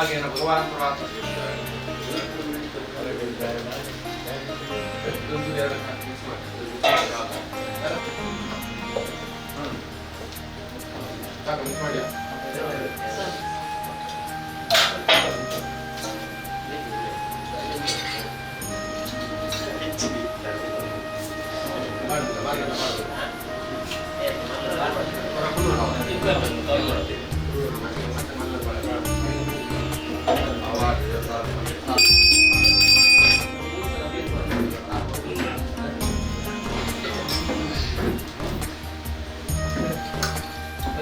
అలాగే భగవాన్ తర్వాత Tá.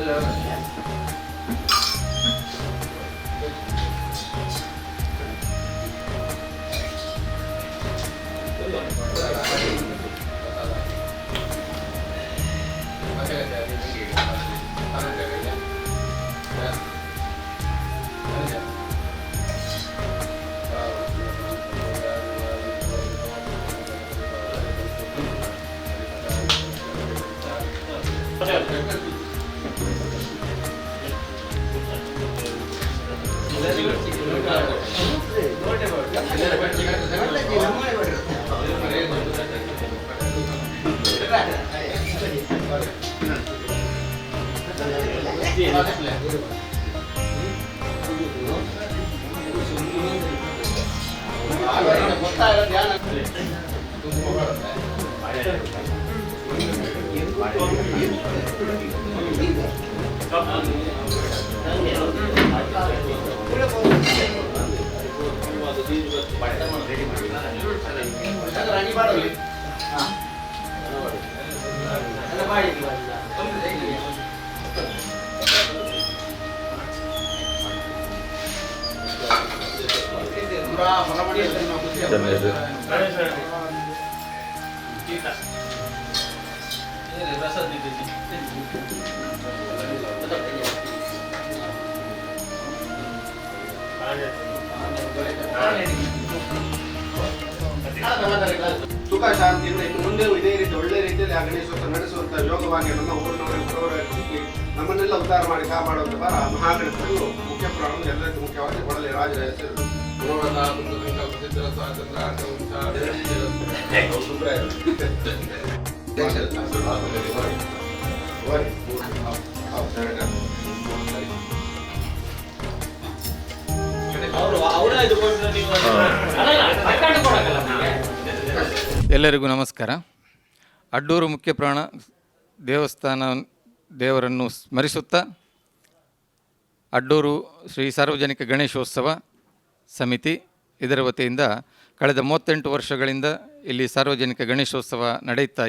Yeah. Ready பண்ணி அங்கே பாடி ಜನರು ಸುಖ ಶಾಂತಿಯಿಂದ ಇನ್ನು ಮುಂದೆ ಇದೇ ರೀತಿ ಒಳ್ಳೆ ರೀತಿಯಲ್ಲಿ ಆ ಗಣೇಶೋತ್ಸವ ನಡೆಸುವಂತ ಯೋಗವಾಗಿ ನಮ್ಮ ಊರಿನವರಿಗೆ ಬರೋವರಿಗೆ ನಮ್ಮನ್ನೆಲ್ಲ ಉದ್ಧಾರ ಮಾಡಿ ಕಾಪಾಡುವಂತ ಬರ ಮಹಾಗಣಪತಿಗಳು ಮುಖ್ಯ ಪ್ರಾಣ ಎಲ್ಲರಿಗೂ ಮುಖ್ಯವಾಗಿ ಒಳ್ಳೆ ರಾಜರ ಹೆಸರು ಎಲ್ಲರಿಗೂ ನಮಸ್ಕಾರ. ಅಡ್ಡೂರು ಮುಖ್ಯ ಪ್ರಾಣ ದೇವಸ್ಥಾನ ದೇವರನ್ನು ಸ್ಮರಿಸುತ್ತಾ ಅಡ್ಡೂರು ಶ್ರೀ ಸಾರ್ವಜನಿಕ ಗಣೇಶೋತ್ಸವ ಸಮಿತಿ ಇದರ ವತಿಯಿಂದ ಕಳೆದ ಮೂವತ್ತೆಂಟು ವರ್ಷಗಳಿಂದ ಇಲ್ಲಿ ಸಾರ್ವಜನಿಕ ಗಣೇಶೋತ್ಸವ ನಡೆಯುತ್ತಾ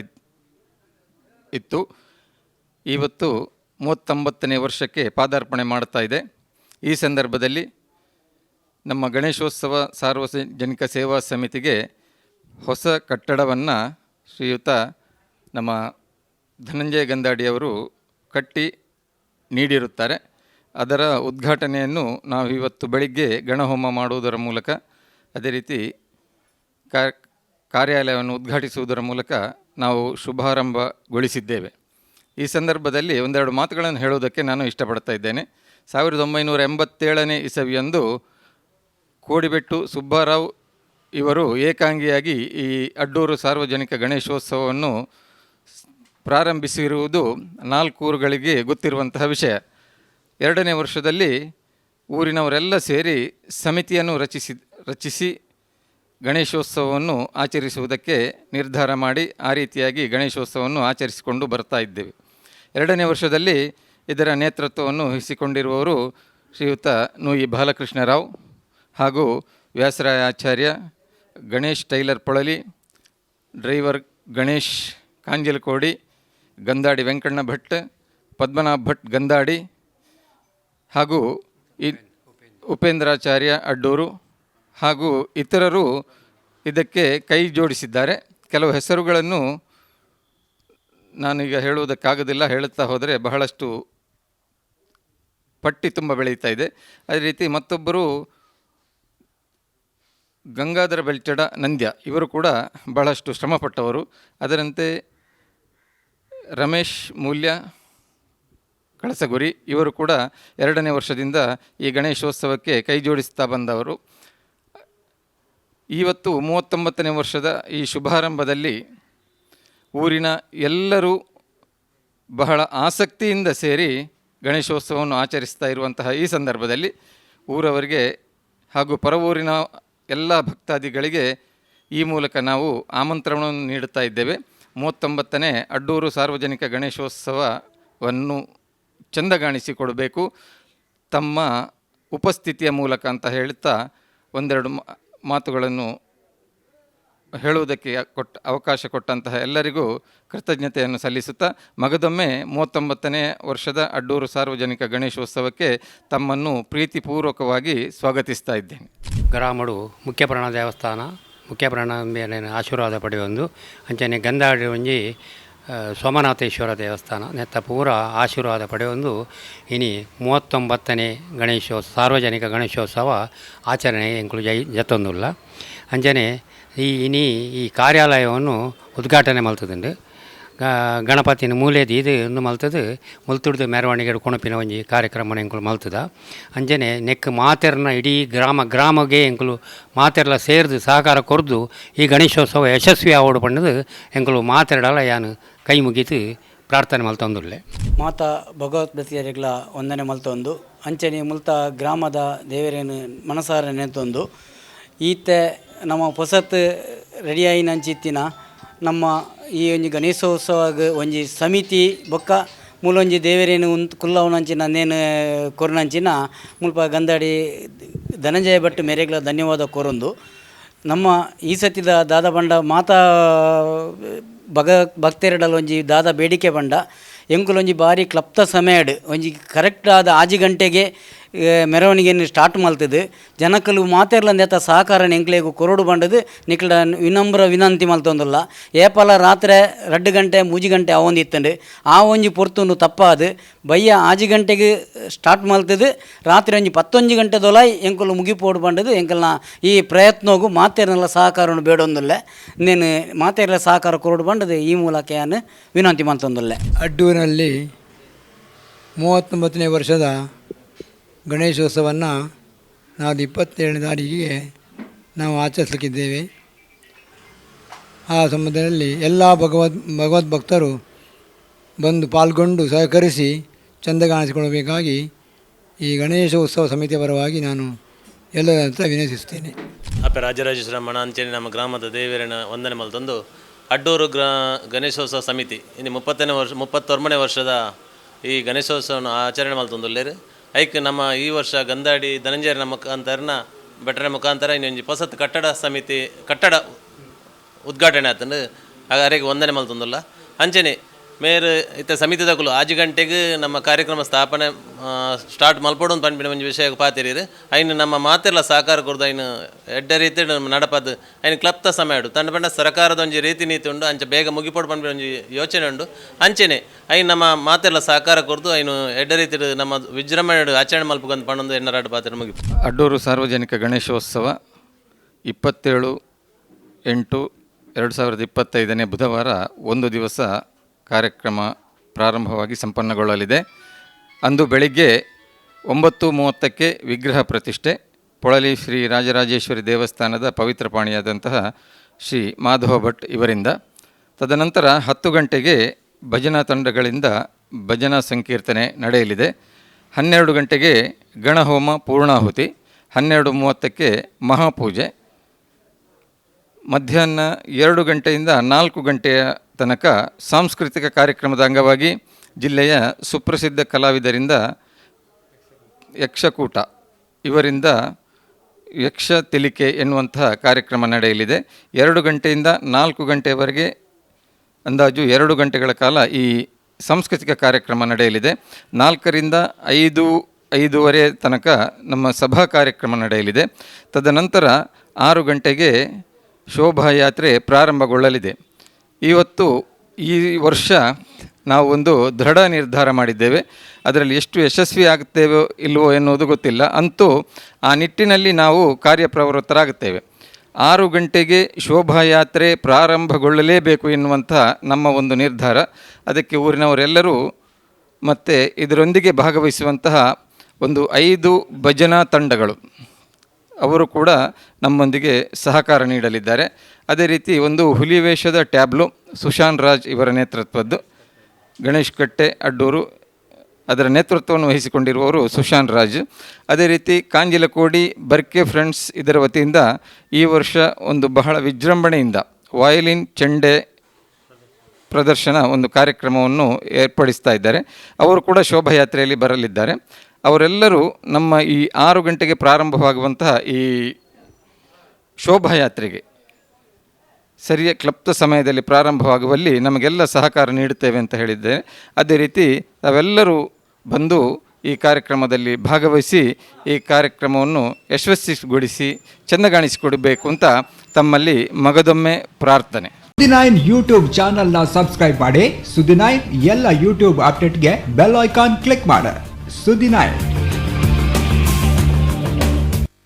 ಇತ್ತು. ಇವತ್ತು ಮೂವತ್ತೊಂಬತ್ತನೇ ವರ್ಷಕ್ಕೆ ಪಾದಾರ್ಪಣೆ ಮಾಡ್ತಾ ಇದೆ. ಈ ಸಂದರ್ಭದಲ್ಲಿ ನಮ್ಮ ಗಣೇಶೋತ್ಸವ ಸಾರ್ವಜನಿಕ ಸೇವಾ ಸಮಿತಿಗೆ ಹೊಸ ಕಟ್ಟಡವನ್ನು ಶ್ರೀಯುತ ನಮ್ಮ ಧನಂಜಯ ಗಂದಾಡಿಯವರು ಕಟ್ಟಿ ನೀಡಿರುತ್ತಾರೆ. ಅದರ ಉದ್ಘಾಟನೆಯನ್ನು ನಾವು ಇವತ್ತು ಬೆಳಿಗ್ಗೆ ಗಣಹೋಮ ಮಾಡುವುದರ ಮೂಲಕ, ಅದೇ ರೀತಿ ಕಾರ್ಯಾಲಯವನ್ನು ಉದ್ಘಾಟಿಸುವುದರ ಮೂಲಕ ನಾವು ಶುಭಾರಂಭಗೊಳಿಸಿದ್ದೇವೆ. ಈ ಸಂದರ್ಭದಲ್ಲಿ ಒಂದೆರಡು ಮಾತುಗಳನ್ನು ಹೇಳುವುದಕ್ಕೆ ನಾನು ಇಷ್ಟಪಡ್ತಾ ಇದ್ದೇನೆ. ಸಾವಿರದ ಒಂಬೈನೂರ ಎಂಬತ್ತೇಳನೇ ಇಸವಿಯಂದು ಕೋಡಿಬೆಟ್ಟು ಸುಬ್ಬಾರಾವ್ ಇವರು ಏಕಾಂಗಿಯಾಗಿ ಈ ಅಡ್ಡೂರು ಸಾರ್ವಜನಿಕ ಗಣೇಶೋತ್ಸವವನ್ನು ಪ್ರಾರಂಭಿಸಿರುವುದು ನಾಲ್ಕೂರುಗಳಿಗೆ ಗೊತ್ತಿರುವಂತಹ ವಿಷಯ. ಎರಡನೇ ವರ್ಷದಲ್ಲಿ ಊರಿನವರೆಲ್ಲ ಸೇರಿ ಸಮಿತಿಯನ್ನು ರಚಿಸಿ ರಚಿಸಿ ಗಣೇಶೋತ್ಸವವನ್ನು ಆಚರಿಸುವುದಕ್ಕೆ ನಿರ್ಧಾರ ಮಾಡಿ ಆ ರೀತಿಯಾಗಿ ಗಣೇಶೋತ್ಸವವನ್ನು ಆಚರಿಸಿಕೊಂಡು ಬರ್ತಾ ಇದ್ದೇವೆ. ಎರಡನೇ ವರ್ಷದಲ್ಲಿ ಇದರ ನೇತೃತ್ವವನ್ನು ವಹಿಸಿಕೊಂಡಿರುವವರು ಶ್ರೀಯುತ ನೂಯಿ ಬಾಲಕೃಷ್ಣರಾವ್ ಹಾಗೂ ವ್ಯಾಸರಾಯ ಆಚಾರ್ಯ ಗಣೇಶ್ ಟೈಲರ್ ಪೊಳಲಿ, ಡ್ರೈವರ್ ಗಣೇಶ್ ಕಾಂಜಲಕೋಡಿ ಗಂದಾಡಿ ವೆಂಕಣ್ಣ ಭಟ್ ಪದ್ಮನಾಭ ಭಟ್ ಗಂದಾಡಿ ಹಾಗೂ ಉಪೇಂದ್ರಾಚಾರ್ಯ ಅಡ್ಡೂರು ಹಾಗೂ ಇತರರು ಇದಕ್ಕೆ ಕೈ ಜೋಡಿಸಿದ್ದಾರೆ. ಕೆಲವು ಹೆಸರುಗಳನ್ನು ನಾನೀಗ ಹೇಳುವುದಕ್ಕಾಗೋದಿಲ್ಲ, ಹೇಳುತ್ತಾ ಹೋದರೆ ಬಹಳಷ್ಟು ಪಟ್ಟಿ ತುಂಬ ಬೆಳೀತಾ ಇದೆ. ಅದೇ ರೀತಿ ಮತ್ತೊಬ್ಬರು ಗಂಗಾಧರ ಬೆಳ್ಚಡ ನಂದ್ಯ, ಇವರು ಕೂಡ ಬಹಳಷ್ಟು ಶ್ರಮಪಟ್ಟವರು. ಅದರಂತೆ ರಮೇಶ್ ಮೂಲ್ಯ ಕಳಸಗುರಿ. ಇವರು ಕೂಡ ಎರಡನೇ ವರ್ಷದಿಂದ ಈ ಗಣೇಶೋತ್ಸವಕ್ಕೆ ಕೈ ಜೋಡಿಸ್ತಾ ಬಂದವರು. ಇವತ್ತು ಮೂವತ್ತೊಂಬತ್ತನೇ ವರ್ಷದ ಈ ಶುಭಾರಂಭದಲ್ಲಿ ಊರಿನ ಎಲ್ಲರೂ ಬಹಳ ಆಸಕ್ತಿಯಿಂದ ಸೇರಿ ಗಣೇಶೋತ್ಸವವನ್ನು ಆಚರಿಸ್ತಾ ಇರುವಂತಹ ಈ ಸಂದರ್ಭದಲ್ಲಿ ಊರವರಿಗೆ ಹಾಗೂ ಪರವೂರಿನ ಎಲ್ಲ ಭಕ್ತಾದಿಗಳಿಗೆ ಈ ಮೂಲಕ ನಾವು ಆಮಂತ್ರಣವನ್ನು ನೀಡುತ್ತಾ ಇದ್ದೇವೆ. ಮೂವತ್ತೊಂಬತ್ತನೇ ಅಡ್ಡೂರು ಸಾರ್ವಜನಿಕ ಗಣೇಶೋತ್ಸವವನ್ನು ಚೆಂದಗಾಣಿಸಿಕೊಡಬೇಕು ತಮ್ಮ ಉಪಸ್ಥಿತಿಯ ಮೂಲಕ ಅಂತ ಹೇಳ್ತಾ ಒಂದೆರಡು ಮಾತುಗಳನ್ನು ಹೇಳುವುದಕ್ಕೆ ಕೊಟ್ಟ, ಅವಕಾಶ ಕೊಟ್ಟಂತಹ ಎಲ್ಲರಿಗೂ ಕೃತಜ್ಞತೆಯನ್ನು ಸಲ್ಲಿಸುತ್ತಾ, ಮಗದೊಮ್ಮೆ ಮೂವತ್ತೊಂಬತ್ತನೇ ವರ್ಷದ ಅಡ್ಡೂರು ಸಾರ್ವಜನಿಕ ಗಣೇಶೋತ್ಸವಕ್ಕೆ ತಮ್ಮನ್ನು ಪ್ರೀತಿಪೂರ್ವಕವಾಗಿ ಸ್ವಾಗತಿಸ್ತಾ ಇದ್ದೇನೆ. ಗ್ರಾಮಡು ಮುಖ್ಯಪ್ರಾಣ ದೇವಸ್ಥಾನ ಮುಖ್ಯಪ್ರಾಣ ಮೇಲೆ ಆಶೀರ್ವಾದ ಪಡೆಯೊಂದು ಅಂಚನೆ ಗಂಧಾಡಿ ಒಂಜಿ ಸೋಮನಾಥೇಶ್ವರ ದೇವಸ್ಥಾನ, ನೆತ್ತ ಪೂರ ಆಶೀರ್ವಾದ ಪಡೆಯೊಂದು. ಇನಿ ಮೂವತ್ತೊಂಬತ್ತನೇ ಗಣೇಶೋತ್ಸವ ಸಾರ್ವಜನಿಕ ಗಣೇಶೋತ್ಸವ ಆಚರಣೆ ಎಂಕುಲು ಜೈ ಜತ್ತೊಂದುಲ್ಲ ಅಂಜನೆ, ಈ, ಇನಿ ಈ ಕಾರ್ಯಾಲಯವನ್ನು ಉದ್ಘಾಟನೆ ಮಲ್ತದುಂಡು ಗ- ಗಣಪತಿನ ಮೂಲೆದು ಇದು ಒಂದು ಮಲ್ತದು. ಮುಲ್ತುಡ್ದು ಮೆರವಣಿಗೆ ಕೊಣಪಿನ ಒಂಜಿ ಕಾರ್ಯಕ್ರಮ ಎಂಕುಲು ಮಲ್ತದ. ಅಂಜನೆ ನೆಕ್ ಮಾತೆರ್ನ ಇಡೀ ಗ್ರಾಮ, ಗ್ರಾಮಗೆ ಎಂಕುಲು ಮಾತೆರ್ಲ ಸೇರ್ದು ಸಹಕಾರ ಕೊರ್ದು ಈ ಗಣೇಶೋತ್ಸವ ಯಶಸ್ವಿ ಆವಡು ಪಣ್ಣದು ಎಂಕುಲು ಮಾತೆರಡಲ್ಲ ಯಾನು ಕೈ ಮುಗಿತು ಪ್ರಾರ್ಥನೆ ಮಲ್ತೊಂದುಲ್ಲೆ ಮಾತಾ ಭಗವದ್ಗತಿಯರಿಗಳ ಒಂದನೇ ಮಲ್ತೊಂದು ಅಂಚನೆ ಮುಲ್ತ ಗ್ರಾಮದ ದೇವರೇನು ಮನಸಾರ ನೆನೆತೊಂದು ಈತೆ ನಮ್ಮ ಪೊಸತ್ ರೆಡಿ ನಂಚಿತ್ತಿನ ನಮ್ಮ ಈ ಒಂಜಿ ಗಣೇಶೋತ್ಸವಗ್ ಒಂಜಿ ಸಮಿತಿ ಬೊಕ್ಕ ಮೂಲೊಂಜಿ ದೇವರೇನು ಉಂತ್ ಕುಲ್ಲವನಂಚಿನ, ನೇನು ಕೊರನಂಚಿನ ಮುಲ್ಪ ಗಂಧಾಡಿ ಧನಂಜಯ ಭಟ್ ಮೇರೆಗ್ಲ ಧನ್ಯವಾದ ಕೊರೊಂದು. ನಮ್ಮ ಈ ಸತಿದ ದಾದ ಬಂಡ ಮಾತಾ ಭಗ ಭಕ್ತೆರಡಲ ಒಂಜಿ ದಾದ ಬೇಡಿಕೆ ಬಂಡ, ಎಂಕುಲೊಂಜಿ ಬಾರಿ ಕ್ಲಪ್ತ ಸಮಯಡ್, ಒಂಜಿ ಕರೆಕ್ಟ್ ಆದ ಆಜಿ ಗಂಟೆಗೆ ಮೆರವಣಿಗೆಯನ್ನು ಸ್ಟಾರ್ಟ್ ಮಲ್ತದೆ ಜನಕಲು ಮಾತೆರ್ಲಂದೆತ ಸಹಕಾರ ಎಂಕ್ಲೆಗು ಕೊರಡು ಬಂಡದು ನಿಕ್ಲ ವಿನಮ್ರ ವಿನಂತಿ ಮಲ್ತೊಂದುಲ್ಲ. ಏಪಲ ರಾತ್ರಿ ರಡ್ಡು ಗಂಟೆ ಮೂಜಿ ಗಂಟೆ ಅವೊಂದಿತ್ತಂಡು ಆ ಒಂಜಿ ಪೊರ್ತುಂಡು ತಪ್ಪಾದು. ಬಯ್ಯ ಆಜಿ ಗಂಟೆಗೆ ಸ್ಟಾರ್ಟ್ ಮಲ್ತದು ರಾತ್ರಿ ಒಂಜಿ ಪತ್ತೊಂಜಿ ಗಂಟೆ ದೊಲಾಯಿ ಎಂಕಲು ಮುಗಿಪೋಡು ಬಂಡದು ಎಂಕಲ್ನ ಈ ಪ್ರಯತ್ನಗೂ ಮಾತೆರ್ನೆಲ್ಲ ಸಹಕಾರವನ್ನು ಬೇಡೊಂದುಲ್ಲೆ. ನೀನು ಮಾತೆರ್ಲ ಸಹಕಾರ ಕೊರಡು ಬಂಡದು ಈ ಮೂಲಕ ಏನು ವಿನಂತಿ ಮಲ್ತೊಂದುಲ್ಲೆ. ಅಡ್ಡೂರಿನಲ್ಲಿ ಮೂವತ್ತೊಂಬತ್ತನೇ ವರ್ಷದ ಗಣೇಶೋತ್ಸವವನ್ನು ನಾವು ಇಪ್ಪತ್ತೇಳನೇ ತಾರೀಕಿಗೆ ನಾವು ಆಚರಿಸಲಿಕ್ಕಿದ್ದೇವೆ. ಆ ಸಂಬಂಧದಲ್ಲಿ ಎಲ್ಲ ಭಗವದ್ ಭಗವದ್ ಭಕ್ತರು ಬಂದು ಪಾಲ್ಗೊಂಡು ಸಹಕರಿಸಿ ಚಂದ ಕಾಣಿಸಿಕೊಳ್ಳಬೇಕಾಗಿ ಈ ಗಣೇಶೋತ್ಸವ ಸಮಿತಿಯ ಪರವಾಗಿ ನಾನು ಎಲ್ಲರ ಹತ್ರ ವಿನಂತಿಸುತ್ತೇನೆ. ಅಪ್ಪೆ ರಾಜರಾಜೇಶ್ವರ ಮಣ ಅಂತೇಳಿ ನಮ್ಮ ಗ್ರಾಮದ ದೇವರನ್ನ ವಂದನೆ ತಂದು ಅಡ್ಡೂರು ಗ್ರಾ, ಗಣೇಶೋತ್ಸವ ಸಮಿತಿ, ಇನ್ನು ಮುಪ್ಪತ್ತನೇ ವರ್ಷ ಮುಪ್ಪತ್ತೊಂಬನೇ ವರ್ಷದ ಈ ಗಣೇಶೋತ್ಸವವನ್ನು ಆಚರಣೆ ಮಲ್ತೊಂದುಲ್ಲೇರು ಐಕ್ ನಮ್ಮ ಈ ವರ್ಷ ಗಂಧಾಡಿ ಧನಂಜಯನ ಮುಖಾಂತರನ ಬೆಟ್ಟರ ಮುಖಾಂತರ ಇನ್ನೊಂದು ಹೊಸತ್ ಕಟ್ಟಡ ಸಮಿತಿ, ಕಟ್ಟಡ ಉದ್ಘಾಟನೆ ಆಗ ಅರೆಗೆ ಒಂದನೇ ಮಲ್ತೊಂದುಲ್ಲ. ಅಂಚನೆ ಮೇರ್ ಇತ್ತ ಸಮಿತಿದಕುಲು ಆಜಿ ಗಂಟೆಗೆ ನಮ್ಮ ಕಾರ್ಯಕ್ರಮ ಸ್ಥಾಪನೆ ಸ್ಟಾರ್ಟ್ ಮಲ್ಪಡು ಅಂತ ಪಂಪಿನ ಒಂದು ವಿಷಯ ಪಾತಿರೀರು. ಐನ್ ನಮ್ಮ ಮಾತೆಲ್ಲ ಸಹಕಾರ ಕೊರ್ದು ಐನ್ ಎಡ್ಡ ರೀತಿ ನಡಪದು ಐನ್ ಕ್ಲಪ್ತ ಸಮಯ ಉಂಡು ತಂಡ ಪಂಡ ಸರ್ಕಾರದ ಒಂಜಿ ರೀತಿ ನೀತಿ ಉಂಡು, ಅಂಚೆ ಬೇಗ ಮುಗಿಪಡು ಪಂಪಿನ ಒಂಜಿ ಯೋಚನೆ ಉಂಡು. ಅಂಚೆನೆ, ಐನ್ ನಮ್ಮ ಮಾತೆಲ್ಲ ಸಹಕಾರ ಕೊರ್ದು ಐನು ಎಡ್ಡ ರೀತಿ ನಮ್ಮ ವಿಜೃಂಭಣೆ ಆಚರಣೆ ಮಲ್ಪುಗಂತ ಪಣ್ಣೊಂದು ಎನ್ನರಾಡು ಪಾತ್ರ ಮುಗಿಪು ಅಡ್ಡೂರು ಸಾರ್ವಜನಿಕ ಗಣೇಶೋತ್ಸವ ಇಪ್ಪತ್ತೇಳು ಎಂಟು ಎರಡು ಸಾವಿರದ ಇಪ್ಪತ್ತೈದನೇ ಬುಧವಾರ ಒಂದು ದಿವಸ ಕಾರ್ಯಕ್ರಮ ಪ್ರಾರಂಭವಾಗಿ ಸಂಪನ್ನಗೊಳ್ಳಲಿದೆ. ಅಂದು ಬೆಳಿಗ್ಗೆ ಒಂಬತ್ತು ಮೂವತ್ತಕ್ಕೆ ವಿಗ್ರಹ ಪ್ರತಿಷ್ಠೆ, ಪೊಳಲಿ ಶ್ರೀ ರಾಜರಾಜೇಶ್ವರಿ ದೇವಸ್ಥಾನದ ಪವಿತ್ರ ಪಾಣಿಯಾದಂತಹ ಶ್ರೀ ಮಾಧವ ಭಟ್ ಇವರಿಂದ. ತದನಂತರ ಹತ್ತು ಗಂಟೆಗೆ ಭಜನಾ ತಂಡಗಳಿಂದ ಭಜನಾ ಸಂಕೀರ್ತನೆ ನಡೆಯಲಿದೆ. ಹನ್ನೆರಡು ಗಂಟೆಗೆ ಗಣಹೋಮ ಪೂರ್ಣಾಹುತಿ, ಹನ್ನೆರಡು ಮೂವತ್ತಕ್ಕೆ ಮಹಾಪೂಜೆ. ಮಧ್ಯಾಹ್ನ ಎರಡು ಗಂಟೆಯಿಂದ ನಾಲ್ಕು ಗಂಟೆಯ ತನಕ ಸಾಂಸ್ಕೃತಿಕ ಕಾರ್ಯಕ್ರಮದ ಅಂಗವಾಗಿ ಜಿಲ್ಲೆಯ ಸುಪ್ರಸಿದ್ಧ ಕಲಾವಿದರಿಂದ ಯಕ್ಷಕೂಟ. ಇವರಿಂದ ಯಕ್ಷ ತಿಲಿಕೆ ಎನ್ನುವಂತಹ ಕಾರ್ಯಕ್ರಮ ನಡೆಯಲಿದೆ. ಎರಡು ಗಂಟೆಯಿಂದ ನಾಲ್ಕು ಗಂಟೆಯವರೆಗೆ ಅಂದಾಜು ಎರಡು ಗಂಟೆಗಳ ಕಾಲ ಈ ಸಾಂಸ್ಕೃತಿಕ ಕಾರ್ಯಕ್ರಮ ನಡೆಯಲಿದೆ. ನಾಲ್ಕರಿಂದ ಐದು, ಐದೂವರೆ ತನಕ ನಮ್ಮ ಸಭಾ ಕಾರ್ಯಕ್ರಮ ನಡೆಯಲಿದೆ. ತದನಂತರ ಆರು ಗಂಟೆಗೆ ಶೋಭಾಯಾತ್ರೆ ಪ್ರಾರಂಭಗೊಳ್ಳಲಿದೆ. ಇವತ್ತು ಈ ವರ್ಷ ನಾವು ಒಂದು ದೃಢ ನಿರ್ಧಾರ ಮಾಡಿದ್ದೇವೆ. ಅದರಲ್ಲಿ ಎಷ್ಟು ಯಶಸ್ವಿ ಆಗುತ್ತೇವೋ ಇಲ್ವೋ ಎನ್ನುವುದು ಗೊತ್ತಿಲ್ಲ. ಅಂತೂ ಆ ನಿಟ್ಟಿನಲ್ಲಿ ನಾವು ಕಾರ್ಯಪ್ರವೃತ್ತರಾಗುತ್ತೇವೆ. ಆರು ಗಂಟೆಗೆ ಶೋಭಾಯಾತ್ರೆ ಪ್ರಾರಂಭಗೊಳ್ಳಲೇಬೇಕು ಎನ್ನುವಂಥ ನಮ್ಮ ಒಂದು ನಿರ್ಧಾರ. ಅದಕ್ಕೆ ಊರಿನವರೆಲ್ಲರೂ ಮತ್ತು ಇದರೊಂದಿಗೆ ಭಾಗವಹಿಸುವಂತಹ ಒಂದು ಐದು ಭಜನಾ ತಂಡಗಳು. ಅವರು ಕೂಡ ನಮ್ಮೊಂದಿಗೆ ಸಹಕಾರ ನೀಡಲಿದ್ದಾರೆ. ಅದೇ ರೀತಿ ಒಂದು ಹುಲಿ ವೇಷದ ಟ್ಯಾಬ್ಲು ಸುಶಾನ್ ರಾಜ್ ಇವರ ನೇತೃತ್ವದ್ದು. ಗಣೇಶ್ ಕಟ್ಟೆ ಅಡ್ಡೂರು ಅದರ ನೇತೃತ್ವವನ್ನು ವಹಿಸಿಕೊಂಡಿರುವವರು ಸುಶಾನ್ ರಾಜ್. ಅದೇ ರೀತಿ ಕಾಂಜಿಲಕೋಡಿ, ಬರ್ಕೆ ಫ್ರೆಂಡ್ಸ್ ಇದರ ವತಿಯಿಂದ ಈ ವರ್ಷ ಒಂದು ಬಹಳ ವಿಜೃಂಭಣೆಯಿಂದ ವಾಯಲಿನ್ ಚೆಂಡೆ ಪ್ರದರ್ಶನ ಒಂದು ಕಾರ್ಯಕ್ರಮವನ್ನು ಏರ್ಪಡಿಸ್ತಾ ಇದ್ದಾರೆ. ಅವರು ಕೂಡ ಶೋಭಾಯಾತ್ರೆಯಲ್ಲಿ ಬರಲಿದ್ದಾರೆ. ಅವರೆಲ್ಲರೂ ನಮ್ಮ ಈ ಆರು ಗಂಟೆಗೆ ಪ್ರಾರಂಭವಾಗುವಂತಹ ಈ ಶೋಭಾಯಾತ್ರೆಗೆ ಸರಿಯ ಕ್ಲಪ್ತ ಸಮಯದಲ್ಲಿ ಪ್ರಾರಂಭವಾಗುವಲ್ಲಿ ನಮಗೆಲ್ಲ ಸಹಕಾರ ನೀಡುತ್ತೇವೆ ಅಂತ ಹೇಳಿದ್ದೆ. ಅದೇ ರೀತಿ ತಾವೆಲ್ಲರೂ ಬಂದು ಈ ಕಾರ್ಯಕ್ರಮದಲ್ಲಿ ಭಾಗವಹಿಸಿ, ಈ ಕಾರ್ಯಕ್ರಮವನ್ನು ಯಶಸ್ವಿಗೊಳಿಸಿ, ಚೆಂದಗಾಣಿಸಿಕೊಡಬೇಕು ಅಂತ ತಮ್ಮಲ್ಲಿ ಮಗದೊಮ್ಮೆ ಪ್ರಾರ್ಥನೆ. ಸುದಿನೈನ್ ಯೂಟ್ಯೂಬ್ ಚಾನಲ್ನ ಸಬ್ಸ್ಕ್ರೈಬ್ ಮಾಡಿ. ಸುದಿನೈನ್ ಎಲ್ಲ ಯೂಟ್ಯೂಬ್ ಅಪ್ಡೇಟ್ಗೆ ಬೆಲ್ ಐಕಾನ್ ಕ್ಲಿಕ್ ಮಾಡಿ. ಸುದ್ದಿ ನೈನ್